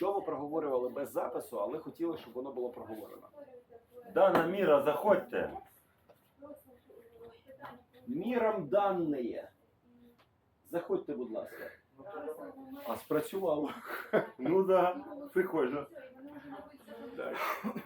що ви проговорювали без запису, але хотіли, щоб воно було проговорено. Дана Міра, заходьте. Міром дані. Заходьте, будь ласка. А спрацювало. Ну да, прикольно. Так. Ви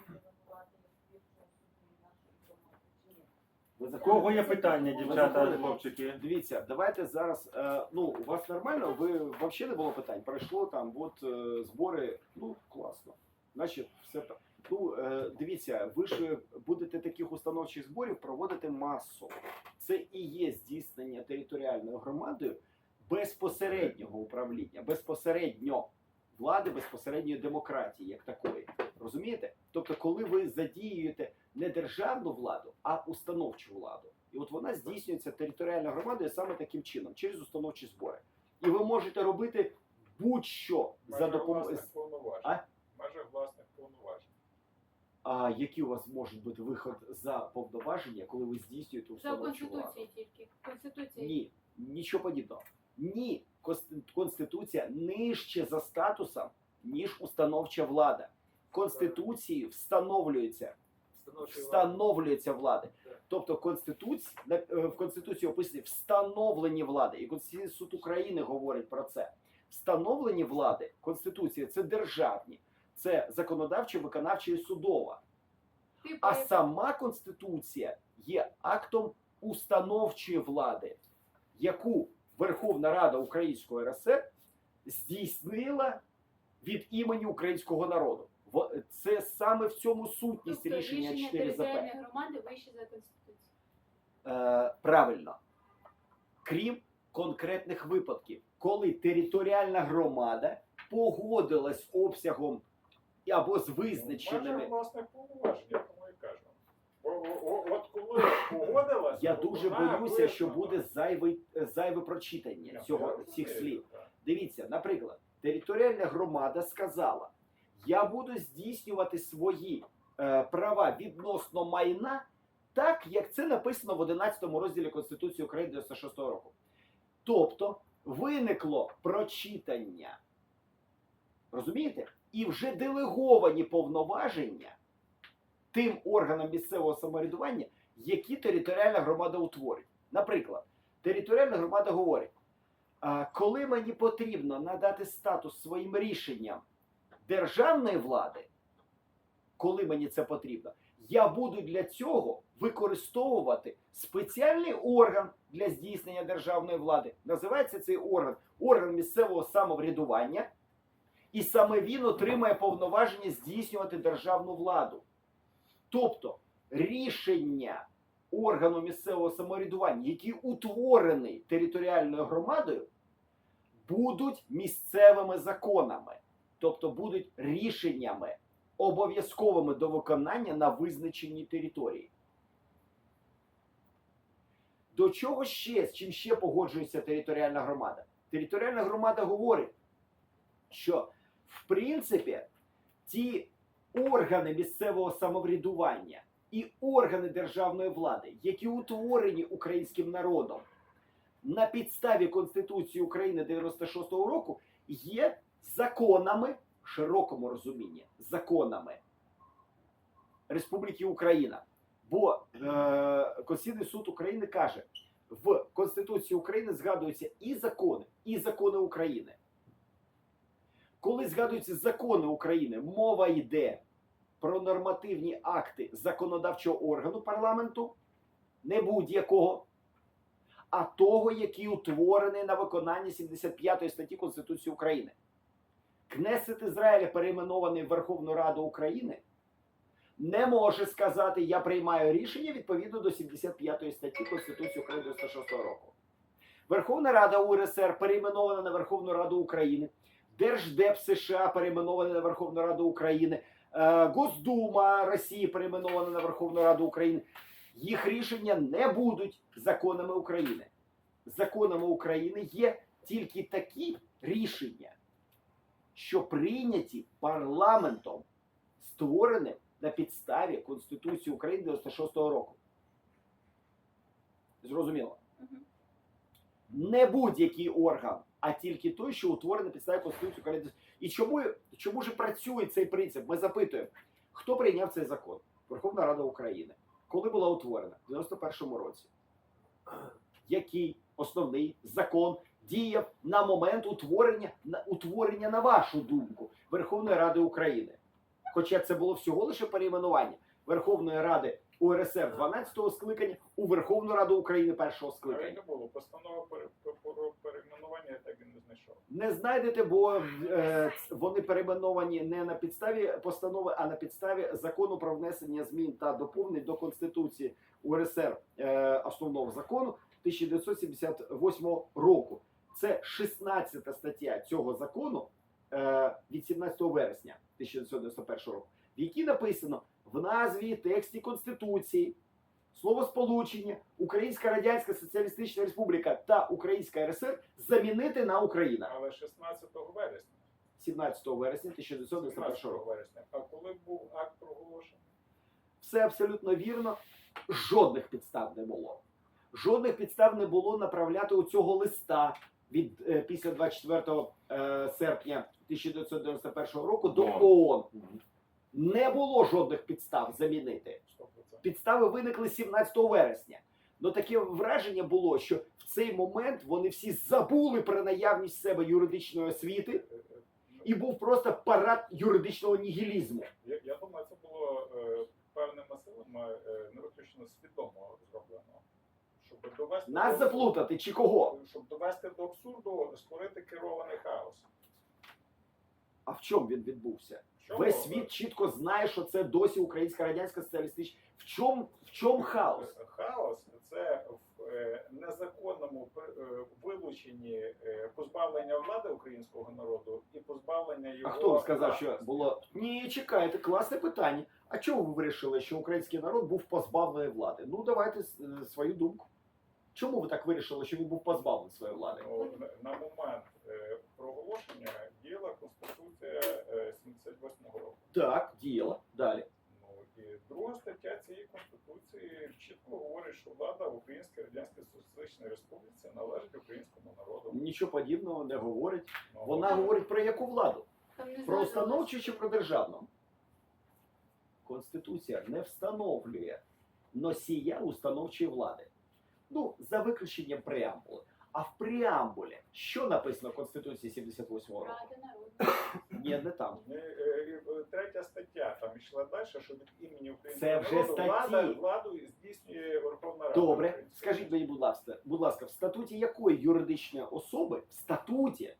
У кого є питання, дівчата, хлопчики? Дивіться, давайте зараз. Е, ну, у вас нормально? Ви взагалі не було питань? Пройшло там, от е, збори. Ну, класно. Значить, все так. Ну, е, дивіться, ви ж будете таких установчих зборів проводити масово. Це і є здійснення територіальною громадою безпосереднього управління, безпосередньо влади, безпосередньої демократії, як такої. Розумієте? Тобто, коли ви задіюєте не державну владу, а установчу владу. І от вона здійснюється територіальною громадою саме таким чином, через установчі збори. І ви можете робити будь-що за допомогою. власних повноважень. А? Межах власних повноважень. А які у вас можуть бути виход за повноваження, коли ви здійснюєте За установчу владу? конституції тільки. Конституції. Ні, нічого подібного. Ні, Конституція нижче за статусом, ніж установча влада. Конституцією встановлюється, встановлюється влада. Так. Тобто Конституція, е, в Конституції описані встановлені влади. І Конституційний суд України говорить про це. Встановлені влади Конституції це державні, це законодавча, виконавча і судова. А сама Конституція є актом установчої влади, яку Верховна Рада Української РСР здійснила від імені українського народу. Це саме в цьому сутність тобто рішення рішення 4 ЗП. територіальної громади вище за конституцію. Е, правильно. Крім конкретних випадків, коли територіальна громада погодилась з обсягом або з В визначеними. межах власних повноважень, я тому і кажу. О- о- о- От коли погодилася, Я дуже вона боюся, що буде зайве, зайве прочитання Я цього розумію, цих слів. так. Дивіться, наприклад, територіальна громада сказала: я буду здійснювати свої е, права відносно майна, так як це написано в 11 розділі Конституції України 96 року. Тобто виникло прочитання. Розумієте? І вже делеговані повноваження тим органам місцевого самоврядування, які територіальна громада утворить. Наприклад, територіальна громада говорить. Коли мені потрібно надати статус своїм рішенням державної влади, коли мені це потрібно, я буду для цього використовувати спеціальний орган для здійснення державної влади. Називається цей орган орган місцевого самоврядування, і саме він отримає повноваження здійснювати державну владу. Тобто рішення органу місцевого самоврядування, який утворений територіальною громадою, будуть місцевими законами, тобто будуть рішеннями обов'язковими до виконання на визначеній території. До чого ще, з чим ще погоджується територіальна громада? Територіальна громада говорить, що в принципі ті органи місцевого самоврядування і органи державної влади, які утворені українським народом на підставі Конституції України 96-го року, є законами в широкому розумінні, законами Республіки Україна. Бо е, Конституційний суд України каже, в Конституції України згадуються і закони, і закони України. Коли згадуються закони України, мова йде про нормативні акти законодавчого органу парламенту, не будь-якого, а того, який утворений на виконанні 75 статті Конституції України. Кнесет Ізраїля, перейменований в Верховну Раду України, не може сказати, я приймаю рішення відповідно до 75 статті Конституції України 96 року. Верховна Рада УРСР перейменована на Верховну Раду України, Держдеп США перейменований на Верховну Раду України, е, Госдума Росії перейменована на Верховну Раду України. Їх рішення не будуть законами України. Законами України є тільки такі рішення, що прийняті парламентом, створеним на підставі Конституції України 96 року. Зрозуміло? Не будь-який орган, а тільки той, що утворений на підставі Конституції України. І чому, чому ж працює цей принцип? Ми запитуємо, хто прийняв цей закон? Верховна Рада України. Коли була утворена? В 91-му році. Який основний закон діяв на момент утворення, на, утворення, на вашу думку, Верховної Ради України? Хоча це було всього лише перейменування Верховної Ради УРСР 12-го скликання у Верховну Раду України першого скликання. не було. Постанова про перейменування я так і не знайшов. Не знайдете, бо е, вони перейменовані не на підставі постанови, а на підставі закону про внесення змін та доповнень до Конституції УРСР е, основного закону 1978 року. Це 16 стаття цього закону е, від 17 вересня 1991 року, в якій написано в назві тексті Конституції словосполучення Українська Радянська Соціалістична Республіка та Українська РСР замінити на Україна Але 16 вересня. 17 вересня 1991 17 року. вересня. А коли був акт проголошений? Все абсолютно вірно. Жодних підстав не було. Жодних підстав не було направляти у цього листа від е, після 24 е, серпня 1991 року до. ООН. Не було жодних підстав замінити. Підстави виникли 17 вересня. Ну таке враження було, що в цей момент вони всі забули про наявність себе юридичної освіти, Е, і був просто парад юридичного нігілізму. Я, я думаю, це було е, певними силами е, не виключно зроблено. Щоб довести Нас до- заплутати чи кого? Щоб довести до абсурду, створити керований хаос. А в чому він відбувся? Що Весь було? світ чітко знає, що це досі Українська Радянська Соціалістична. В чому в чому хаос? Хаос це в е, незаконному е, вилученні е, позбавлення влади українського народу і позбавлення його. А хто вам сказав, що власності. було ні, чекайте, класне питання. А чого ви вирішили, що український народ був позбавлений влади? Ну давайте е, свою думку. Чому ви так вирішили, що він був позбавлений своєї влади? Ну, на- на момент е, проголошення діяла Конституція е, 78-го року. Так, діяла. Далі. Ну і друга стаття цієї конституції чітко говорить, що влада в Українській Радянській Соціалістичній Республіці належить українському народу. Нічого подібного не говорить. Ну, Вона говорить про яку владу? Про установчу чи про державну? Конституція не встановлює носія установчої влади. Ну, за виключенням преамбули. А в преамбулі що написано в Конституції 78 року? Ради народу. Ні, не там. Ні, е, е, Третя стаття там йшла далі, що від імені українського Це вже народу статті. влада, владу здійснює Верховна Рада. Добре, України. скажіть мені, будь ласка, будь ласка, в статуті якої юридичної особи, в статуті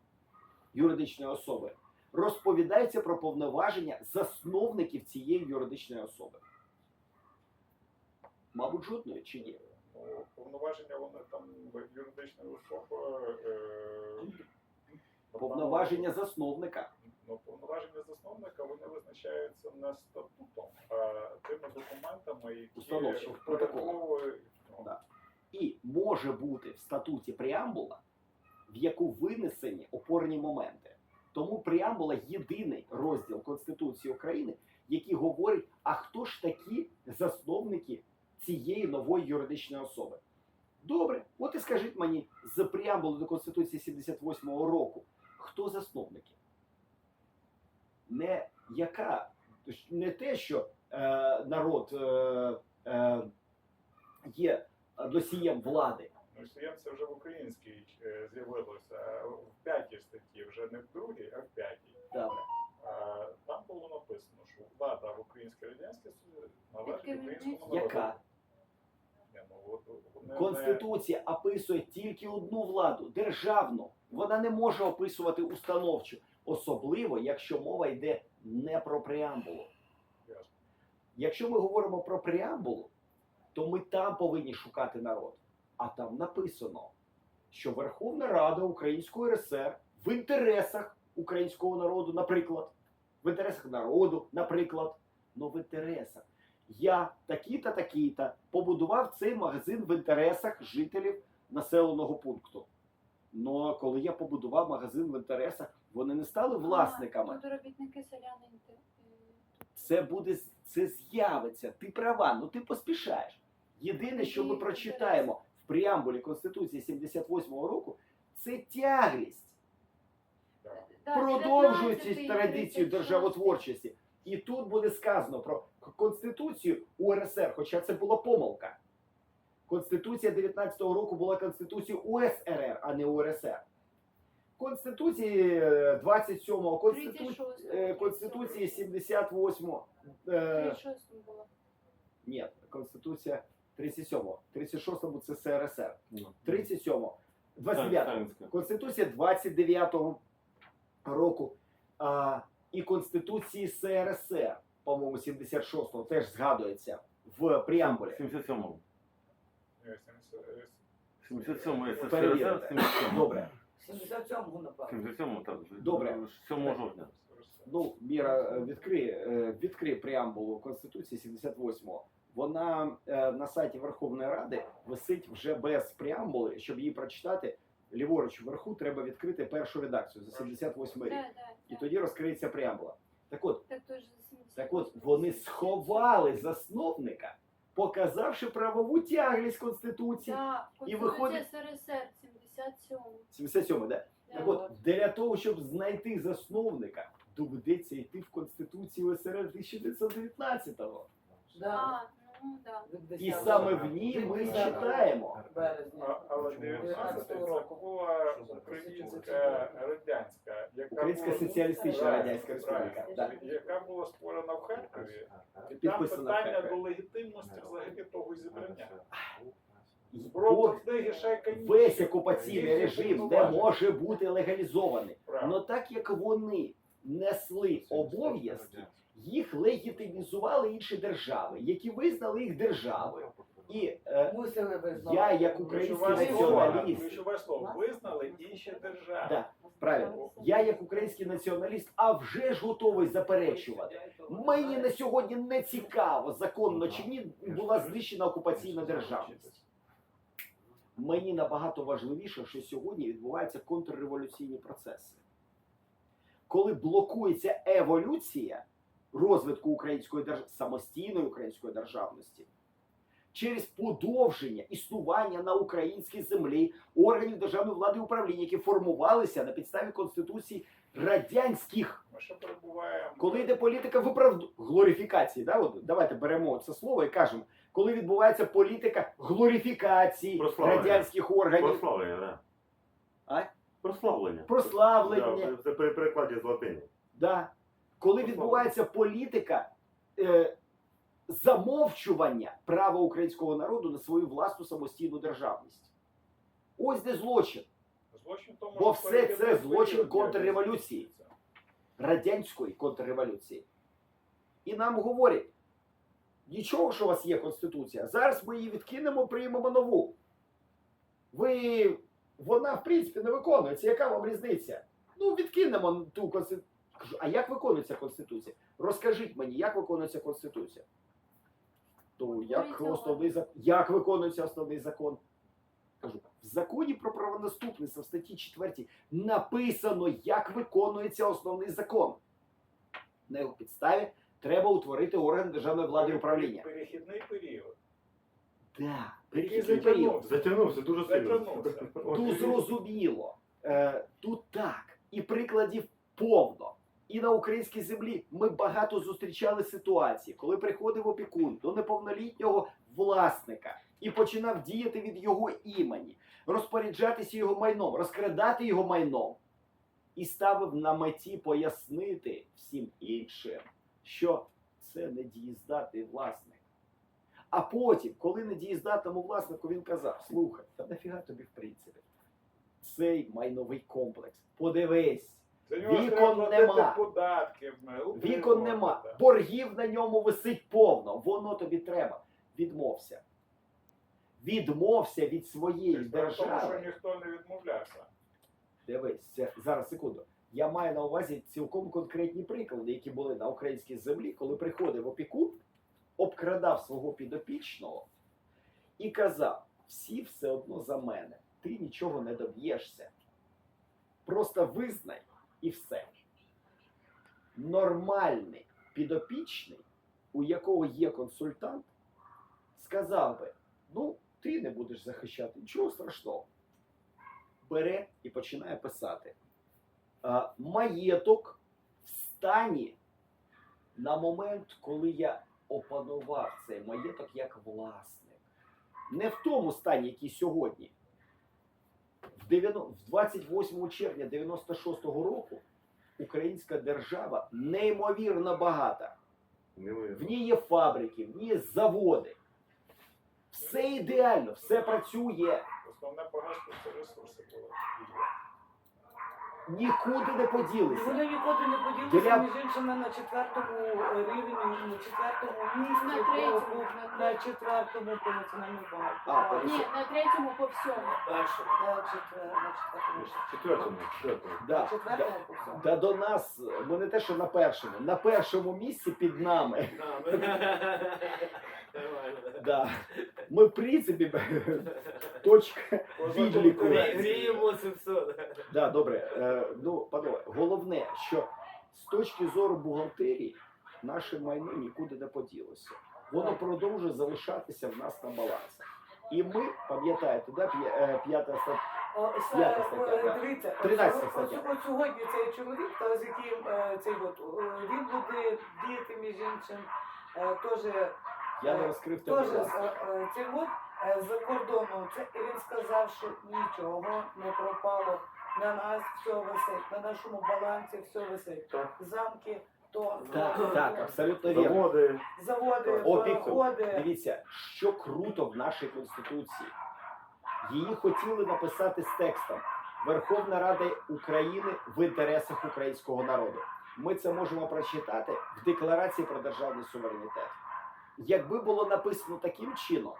юридичної особи розповідається про повноваження засновників цієї юридичної особи? Мабуть, жодної чи ні? Повноваження вони там юридичної особи. Е, Повноваження засновника. Ну, повноваження засновника вони визначаються не статутом, а тими документами, які ну, Да. І може бути в статуті преамбула, в яку винесені опорні моменти. Тому преамбула єдиний розділ Конституції України, який говорить, а хто ж такі засновники цієї нової юридичної особи. Добре, от і скажіть мені з преамбули до Конституції 78-го року, хто засновники? Не яка, не те, що е, народ е, е, є носієм влади. ну, Соєм це вже в українській е, з'явилося в п'ятій статті, вже не в другій, а в п'ятій. Добре. Там було написано, що влада в Українській Радянській Союзі належить українському народу. Яка? Ні, ну, от вони не- Конституція описує тільки одну владу державну. Вона не може описувати установчу, особливо якщо мова йде не про преамбулу. Якщо ми говоримо про преамбулу, то ми там повинні шукати народ. А там написано, що Верховна Рада Української РСР в інтересах українського народу, наприклад, в інтересах народу, наприклад, ну в інтересах. Я такі-та, такі-та побудував цей магазин в інтересах жителів населеного пункту. Ну коли я побудував магазин в інтересах, вони не стали власниками. А, робітники селяни. е, Це буде це з'явиться. Ти права, ну ти поспішаєш. Єдине, що ми прочитаємо в преамбулі Конституції 78-го року, це тяглість 19-й, ці традицію державотворчості. І тут буде сказано про Конституцію УРСР, хоча це була помилка. Конституція 19-го року була Конституцією УСРР, а не УРСР. Конституції е, 27-го, Конститу... 36-й. е, Конституції 78-го. е, 36-й було. Ні, Конституція 37-го. 36-му це СРСР. Ну. 37-го. 29-го. Конституція 29-го року і Конституції СРСР, по-моєму, 76-го теж згадується в преамбулі. 77-му. Е, сімс- е, 77-му СССР, Перевірте. 77-му. Добре. 77-го, напевно. 77-му, так. Добре. 7 жовтня. Ну, Міра, е, е, відкрий преамбулу Конституції 78-го. Вона е, на сайті Верховної Ради висить вже без преамбули. Щоб її прочитати, ліворуч вверху треба відкрити першу редакцію за 78 рік. Да, да, І тоді розкриється преамбула. Так от, Так то ж за 70. Так от вони сховали засновника, показавши правову тяглість Конституції. Да, І виходить- СРСР 77. 77 да? Да. Так от, для того, щоб знайти засновника, доведеться йти в Конституцію СРСР 1919-го. Да. Ну да. І саме в ній ми 10-го читаємо. А- Але 19 це була українська радянська, яка Українська була- соціалістична радянська республіка. правильно. Яка була створена в Харкові. Там Підписана в питання Харкові. до легітимності взагалі того зібрання. І книги Шайка Ніч. Весь окупаційний Їх режим, повноважень. може бути легалізований. Правильно. Но так як вони несли обов'язки, їх легітимізували інші держави, які визнали їх державою. І е, Мусили визнавати. я, як український Ключове слово, націоналіст, ключове слово визнали інші держави. Да. правильно, я як український націоналіст, а вже ж готовий заперечувати. Мені на сьогодні не цікаво, законно чи ні була знищена окупаційна державність. Мені набагато важливіше, що сьогодні відбуваються контрреволюційні процеси. Коли блокується еволюція розвитку української держ... самостійної української державності через подовження існування на українській землі органів державної влади і управління, які формувалися на підставі конституції радянських Ми ще перебуваємо. коли йде політика виправду глорифікації, да, от давайте беремо це слово і кажемо, коли відбувається політика глорифікації Прославлення. радянських органів, Прославлення, так. А? Прославлення. прославлення, Да, Це при перекладі з латині. да. Коли відбувається політика е, замовчування права українського народу на свою власну самостійну державність. Ось де злочин Злочин тому, Бо все це злочин контрреволюції. радянської контрреволюції. І нам говорять, нічого, що у вас є конституція. Зараз ми її відкинемо, приймемо нову. Ви, вона, в принципі, не виконується. Яка вам різниця? Ну, відкинемо ту конституцію. Кажу, а як виконується конституція? Розкажіть мені, як виконується конституція? То як Виконується основний закон? Як виконується основний закон? Кажу, в законі про правонаступництво в статті 4 написано, як виконується основний закон. На його підставі треба утворити орган державної влади і управління. Перехідний період. Да, Який перехідний період. затягнувся. Дуже сильно. Затягнувся. Тут зрозуміло. Е, тут так. І прикладів повно. І на українській землі ми багато зустрічали ситуації, коли приходив опікун до неповнолітнього власника і починав діяти від його імені, розпоряджатися його майном, розкрадати його майном. І ставив на меті пояснити всім іншим, що це недієздатний власник. А потім, коли недієздатному власнику він казав: слухай, та нафіга тобі в принципі цей майновий комплекс. Подивись, За нього Вікон треба нема. податки. вікон нема, боргів на ньому висить повно. Воно тобі треба. Відмовся. Відмовся від своєї держави. Тому що ніхто не відмовлявся. Дивись, це, зараз секунду. Я маю на увазі цілком конкретні приклади, які були на українській землі, коли приходив опікун, обкрадав свого підопічного і казав: всі все одно за мене, ти нічого не доб'єшся. Просто визнай і все. Нормальний підопічний, у якого є консультант, сказав би: ну, ти не будеш захищати, нічого страшного бере і починає писати. маєток в стані на момент, коли я опанував цей маєток як власник. Не в тому стані, який сьогодні. В 28 червня 96-го року українська держава неймовірно багата. В ній є фабрики, в ній є заводи. Все ідеально, все працює. Основна поразка це ресурси були. Нікуди не поділися. Вони нікуди не поділися, Для- між іншими на четвертому е, рівні, на четвертому місці, На третьому, по- на на четвертому по національному банку. А, Ні, на третьому по всьому. першому. На четвер- на четвертому місці. Четвертому, четвертому. Да, На четвертому да, по всьому. да до нас, ми не те, що на першому, на першому місці під нами. Да. Ми, в принципі, точка відліку. Гріємо це все. Да, добре. Е, ну, панове, головне, що з точки зору бухгалтерії наше майно нікуди не поділося. Воно продовжує залишатися в нас на балансі. І ми, пам'ятаєте, да, е, п'ята стаття. О, це, П'ята стаття, е, да. Дивіться, 13 от- стаття. от- от сьогодні цей чоловік, та, з яким е, цей от, е, він буде діяти між іншим, е, теж Я не розкрив тебе. Цей от е, за кордоном. Це і він сказав, що нічого не пропало. На нас все висить, на нашому балансі все висить. Так. Замки, то Так, так, абсолютно вірно. Заводи. заводи, пароходи. Дивіться, що круто в нашій конституції. Її хотіли написати з текстом Верховна Рада України в інтересах українського народу. Ми це можемо прочитати в декларації про державний суверенітет. Якби було написано таким чином,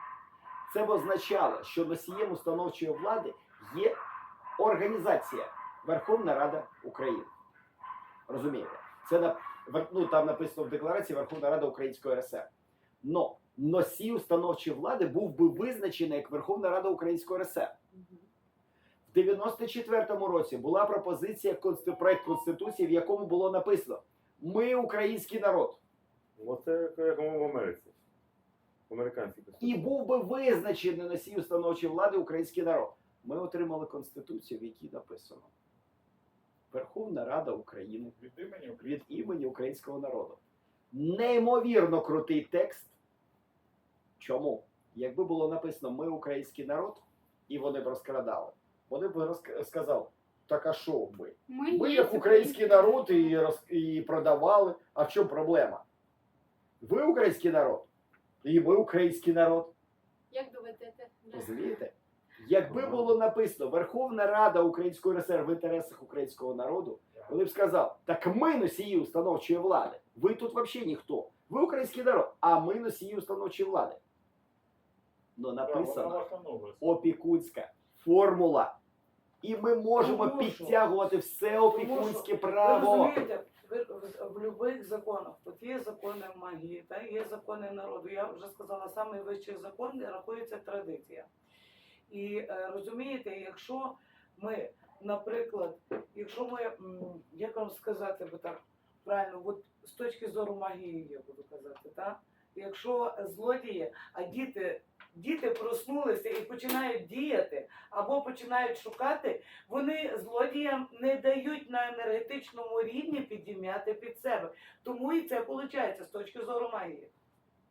це б означало, що носієм установчої влади є організація Верховна Рада України. Розумієте? Це ну, там написано в декларації Верховна Рада Української РСР. Но носій установчої влади був би визначений як Верховна Рада Української РСР. В 94-му році була пропозиція проект конституції, в якому було написано: Ми український народ. Оце як- як в Америці. В американській І був би визначений носій установчої влади український народ. Ми отримали конституцію, в якій написано Верховна Рада України Від імені від імені українського народу. Неймовірно крутий текст. Чому? Якби було написано Ми український народ, і вони б розкрадали, вони б розк- сказали, так а що ми? Ми є як український народ і, роз... і продавали. А в чому проблема? Ви український народ, і ми український народ. Як доведете? Розумієте? Якби було написано Верховна Рада Української РСР в інтересах українського народу, вони б сказали, так ми носії установчої влади. Ви тут взагалі ніхто. Ви український народ, а ми носії установчої влади. Ну написано опікунська формула. І ми можемо Тому що- підтягувати все опікунське Ви право. розумієте, ви- в, будь-яких законах, от є закони магії, та є закони народу. Я вже сказала, найвищий закон рахується традиція. І е, розумієте, якщо ми, наприклад, якщо ми, м, як вам сказати би так правильно, от з точки зору магії, я буду казати, так? Якщо злодії, а діти, діти проснулися і починають діяти або починають шукати, вони злодіям не дають на енергетичному рівні підім'яти під себе. Тому і це виходить з точки зору магії.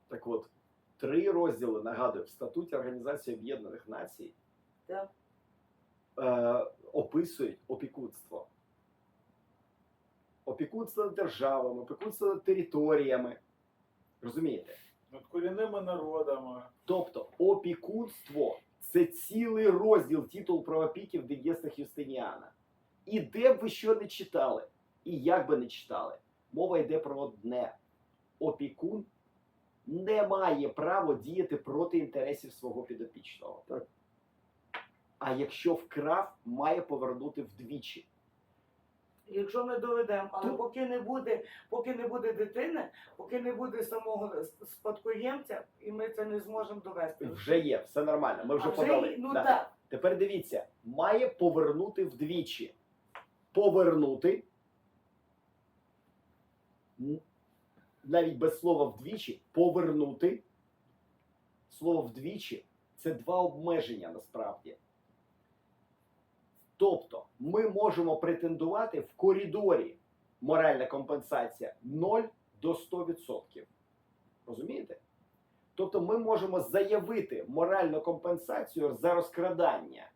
Так от, три розділи, нагадую, в статуті Організації Об'єднаних Націй Так. е, описують опікунство. Опікунство над державами, опікунство над територіями. Розумієте? над корінними народами. Тобто опікунство це цілий розділ титул про опіки в дигестах І де б ви що не читали, і як би не читали, мова йде про одне: опікун не має права діяти проти інтересів свого підопічного. Так. А якщо вкрав, має повернути вдвічі. Якщо ми доведемо, але поки не буде, поки не буде дитини, поки не буде самого спадкоємця, і ми це не зможемо довести. Вже є, все нормально. Ми вже А вже подали. є- ну Да. так. Тепер дивіться, має повернути вдвічі. Повернути. Навіть без слова вдвічі, повернути. Слово вдвічі це два обмеження насправді. Тобто ми можемо претендувати в коридорі моральна компенсація 0 до 100%. Розумієте? Тобто ми можемо заявити моральну компенсацію за розкрадання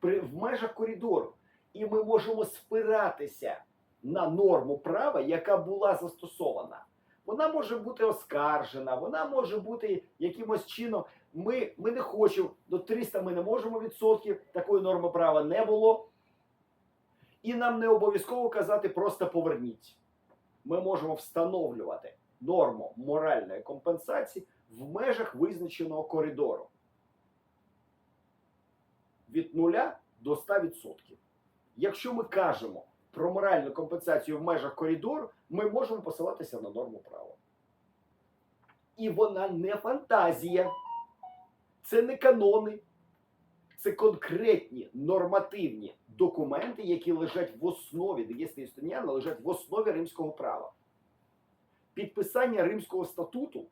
при, в межах коридору. І ми можемо спиратися на норму права, яка була застосована. Вона може бути оскаржена, вона може бути якимось чином. Ми, ми не хочемо до 300 ми не можемо відсотків, такої норми права не було. І нам не обов'язково казати просто поверніть. Ми можемо встановлювати норму моральної компенсації в межах визначеного коридору від 0 до 100%. Якщо ми кажемо про моральну компенсацію в межах коридору, ми можемо посилатися на норму права. І вона не фантазія, це не канони, це конкретні нормативні документи, які лежать в основі, Дегестя Істоніана лежать в основі римського права. Підписання Римського статуту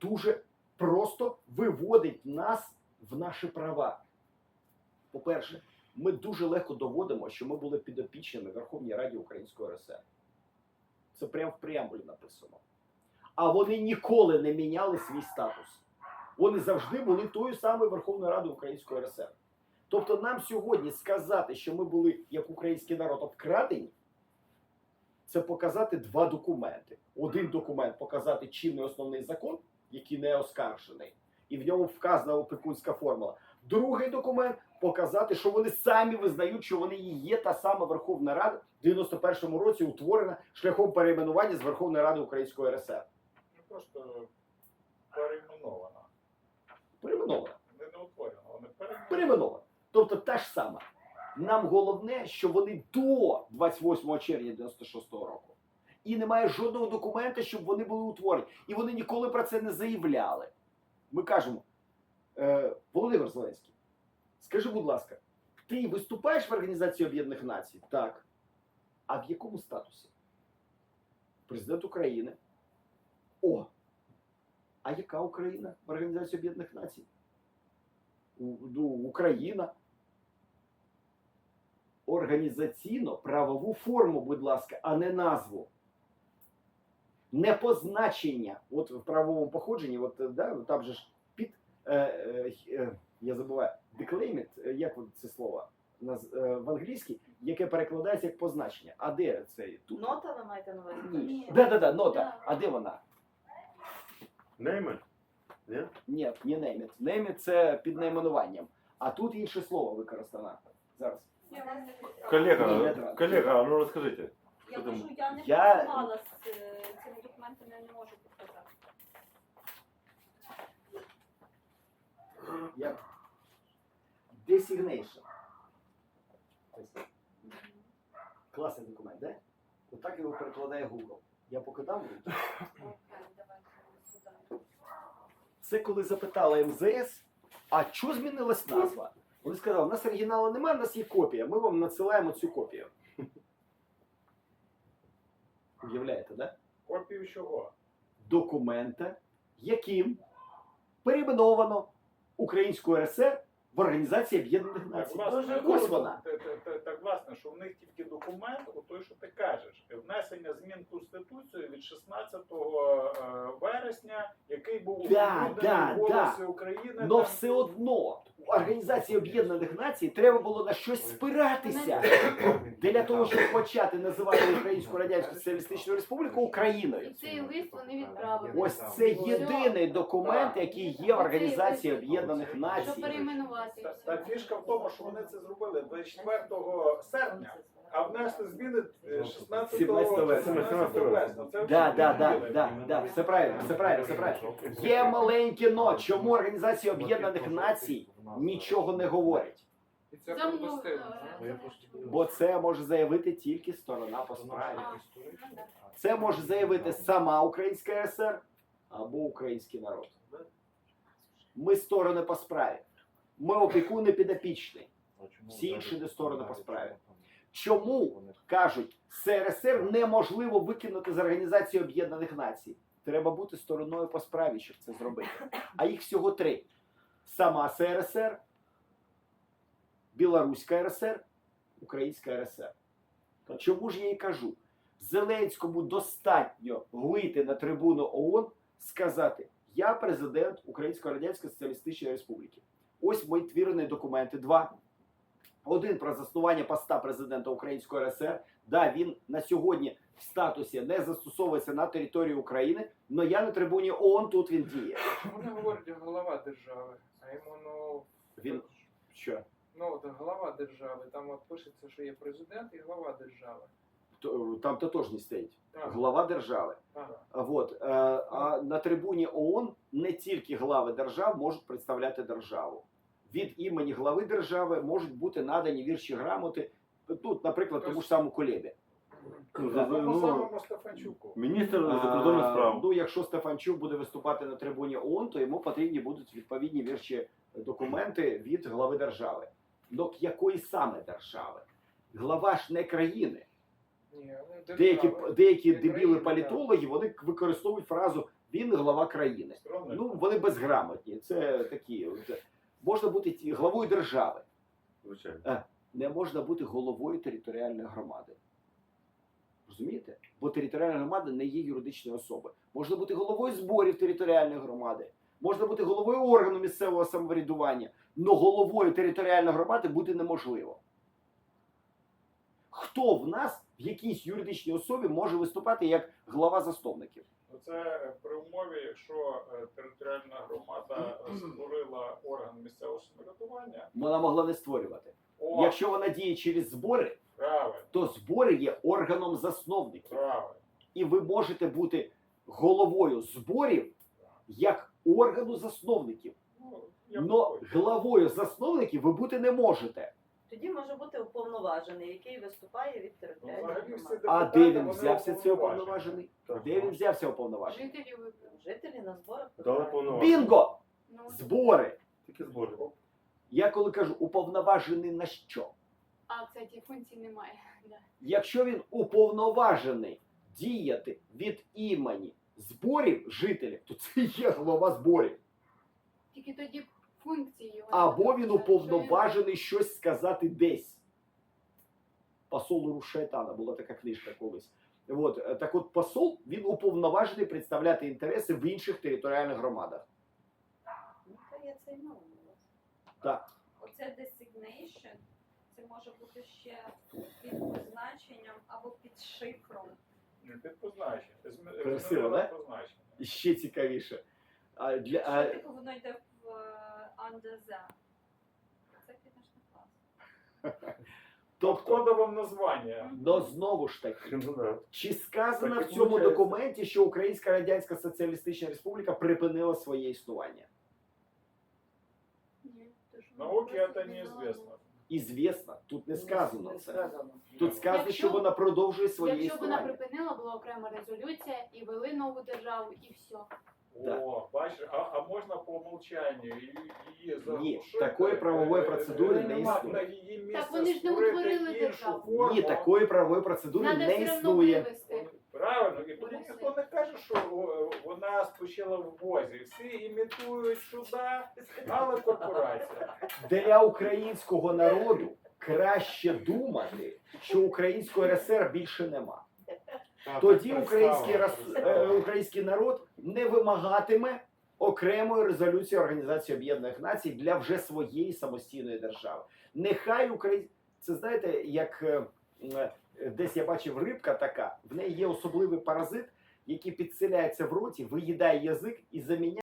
дуже просто виводить нас в наші права. По-перше, ми дуже легко доводимо, що ми були підопічними Верховній Раді Української РСР. Це прямо в преамбулі написано. А вони ніколи не міняли свій статус. Вони завжди були тою самою Верховною Радою Української РСР. Тобто нам сьогодні сказати, що ми були як український народ обкрадені, це показати два документи. Один документ показати чинний основний закон, який не оскаржений, і в ньому вказана опікунська формула. Другий документ показати, що вони самі визнають, що вони і є та сама Верховна Рада в 91-му році утворена шляхом перейменування з Верховної Ради Української РСР. Просто перейменована. Перейменована. Не не утворена, вони перейменована. Перейменована. Тобто та ж сама. Нам головне, що вони до 28 червня 96-го року. І немає жодного документа, щоб вони були утворені. І вони ніколи про це не заявляли. Ми кажемо, е, Володимир Зеленський, скажи, будь ласка, ти виступаєш в Організації Об'єднаних Націй? Так. А в якому статусі? Президент України. О! А яка Україна в Організації Об'єднаних Націй? Ну, Україна. Організаційно правову форму, будь ласка, а не назву. Не позначення. От в правовому походженні, от, е, да, там же ж під, е, е, е, я забуваю, declaimant, е, як це слово в англійській, яке перекладається як позначення. А де це? Тут? Нота ви маєте на увазі? Ні. Да, да, да, нота. Да. А де вона? Name it. Ні? Ні, не name it. Це під найменуванням. А тут інше слово використано. Зараз. Я вам не Ні, Коллега, не треба. коллега, а ну розкажите. Я Що там? кажу, я не Я- працювала з е, цими документами, я не можу підказати. Я... Designation. Ось. Класний документ, да? Отак його перекладає Google. Я покидав. Окей, давайте. Це коли запитала МЗС, а що змінилась назва? Вони сказали, у нас оригіналу немає, у нас є копія. Ми вам надсилаємо цю копію. Уявляєте, да? Копію чого? Документа, яким перейменовано Українську РСР в Організації Об'єднаних Так, Націй. власне, Ось вона. та- та- та- Так, власне, що в них тільки документ, у той, що ти кажеш, внесення змін в Конституцію від 16 е, вересня, який був Да, да, «Голосі да. України. Но там- все одно Організації Об'єднаних Націй треба було на щось спиратися для того, щоб почати називати Українську Радянську Соціалістичну Республіку Україною. І цей лист вони відправили. Ось це єдиний документ, який є в Організації Об'єднаних Націй. Перейменувати Та, та фішка в тому, що вони це зробили 24 серпня, а внесли зміни е, 16 17 вересня. Це Да, вже да, да, зробили. да, да, все правильно, все правильно, все правильно. Є маленьке но. Чому Організація Об'єднаних Націй нічого не говорить? Бо це може заявити тільки сторона по справі. Це може заявити сама Українська РСР або український народ. Ми сторони по справі. Ми опікуни підопічний. Всі інші не сторони по справі. Чому кажуть, СРСР неможливо викинути з Організації Об'єднаних Націй? Треба бути стороною по справі, щоб це зробити. А їх всього три: сама СРСР, Білоруська РСР, Українська РСР. Чому ж я і кажу? Зеленському достатньо вийти на трибуну ООН, сказати: Я президент Української Радянської Соціалістичної Республіки. Ось мої твірені документи. Два. Один про заснування поста президента Української РСР. Да, він на сьогодні в статусі не застосовується на території України, але я на трибуні ООН тут він діє. Вони говорять голова держави, а йому ну. Він- Що? Ну, от голова держави. Там от пишеться, що є президент і глава держави. То- Там тотожність стоїть. Так, Глава держави. так. Вот. е, А на трибуні ООН не тільки глави держав можуть представляти державу. Від імені глави держави можуть бути надані вірші грамоти. Тут, наприклад, тому ж. Ну, за- за- Тому ну, самому Стефанчуку. Міністр закордонних справ. Ну, якщо Стефанчук буде виступати на трибуні ООН, то йому потрібні будуть відповідні вірші документи від глави держави. Ну, якої саме держави? Глава ж не країни. Ні, ну, Деякі, деякі Не дебіли країни, політологи вони використовують фразу він глава країни. Ну, вони безграмотні. Це такі. Можна бути главою держави, Звичайно. не можна бути головою територіальної громади. Розумієте? Бо територіальна громада не є юридичною особою. Можна бути головою зборів територіальної громади, можна бути головою органу місцевого самоврядування, але головою територіальної громади бути неможливо. Хто в нас в якійсь юридичній особі може виступати як глава засновників? Це при умові, якщо е, територіальна громада створила орган місцевого самоврядування, Вона могла не створювати. о, Якщо вона діє через збори, правильно, то збори є органом засновників. правильно. І ви можете бути головою зборів як органу засновників. Ну, я Но погоджуюсь. главою засновників ви бути не можете. Тоді може бути уповноважений, який виступає від Ну, територіальної громади. А де він взявся цей уповноважений? Де він взявся уповноважений? Жителі вибрали. Жителі на зборах. Бінго! Ну, Збори! Тільки збори. Я коли кажу уповноважений на що? А, кстати, функцій немає. Да. Якщо він уповноважений діяти від імені зборів жителів, то це є голова зборів. Тільки тоді функції. Або він уповноважений щось сказати десь. Посол Рушайтана була така книжка колись. От, е, так от посол він уповноважений представляти інтереси в інших територіальних громадах. Ну, є цей. Так. Оце designation, це може бути ще під позначенням або під шифром. Ні, Під позначення. Красиво, да? позначення. І ще цікавіше. А, для, а, типу воно йде в е, under the. Це, звісно, класно. тобто, Кодове названня. но знову ж таки, Ну, чи сказано Так в цьому виходить. документі, що Українська Радянська Соціалістична Республіка припинила своє існування? Ні, то ж Науки просто це придумали. неізвісно. Ізвісно, тут не сказано Не це. сказано. Тут сказано, Якщо- що вона продовжує своє Якщо б вона існування. припинила, була окрема резолюція і вели нову державу, і все. О, бачиш, а, а можна по умовчанню її, її заглушити? такої правової Е, процедури е, не існує. Так вони ж не утворили державу. Ні, такої правової процедури Надо не все одно існує. вивести. Правильно, і тому ніхто не каже, що о, вона спочила в возі. Всі імітують чуда, але корпорація. Для українського народу краще думати, що української РСР більше нема. Тоді український, рас- е, український народ не вимагатиме окремої резолюції Організації Об'єднаних Націй для вже своєї самостійної держави. Нехай Україна, це знаєте, як е, е, десь я бачив рибка така, в неї є особливий паразит, який підселяється в роті, виїдає язик і заміняє.